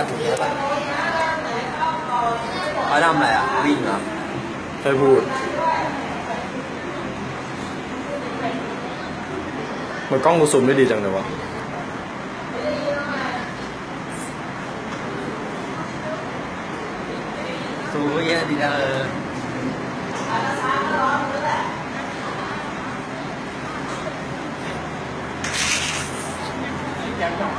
าถึงแล้วป่ะเขาทำอะไรอะ วิ่งเหรอใครพูด มันกล้องกูซูมได้ดีจังเลยวะสูงเยอะดีนะเออยังต้อง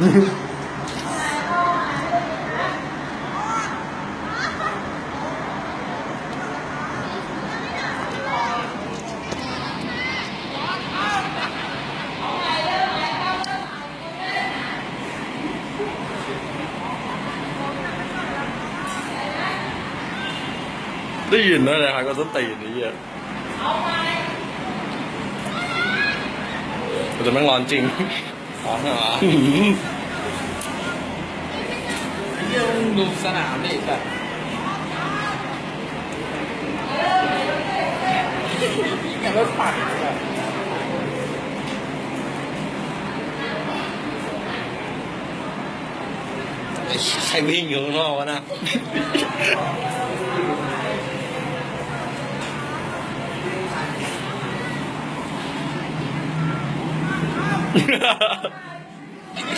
ได้ยินนะเนี่ยฮะก็ต้นตีนไอ้เหี้ยแต่แม่งร้อนจริง อ๋อเหรออื้อหือเรื่องดูสนามดิแบบยังไม่ปั่นแบบใครวิ่งอยู่ข้างนอกวะนะ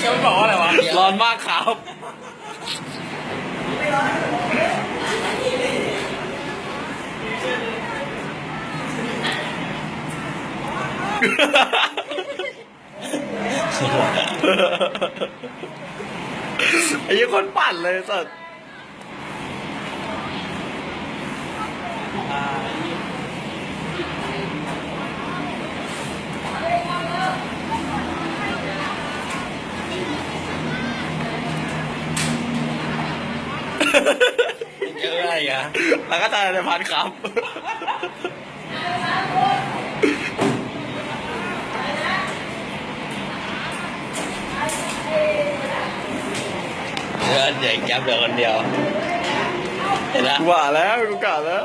เขาบอกว่าอะไรวะ ร้อนมากครับ ไอ้ยี่คนปั่นเลยสัส เจออะไรอะแล้วก็ตาในพันครับ เดินเด็กจับเดินคนเดียว เห็นไหม ว่าแล้วกูกะแล้ว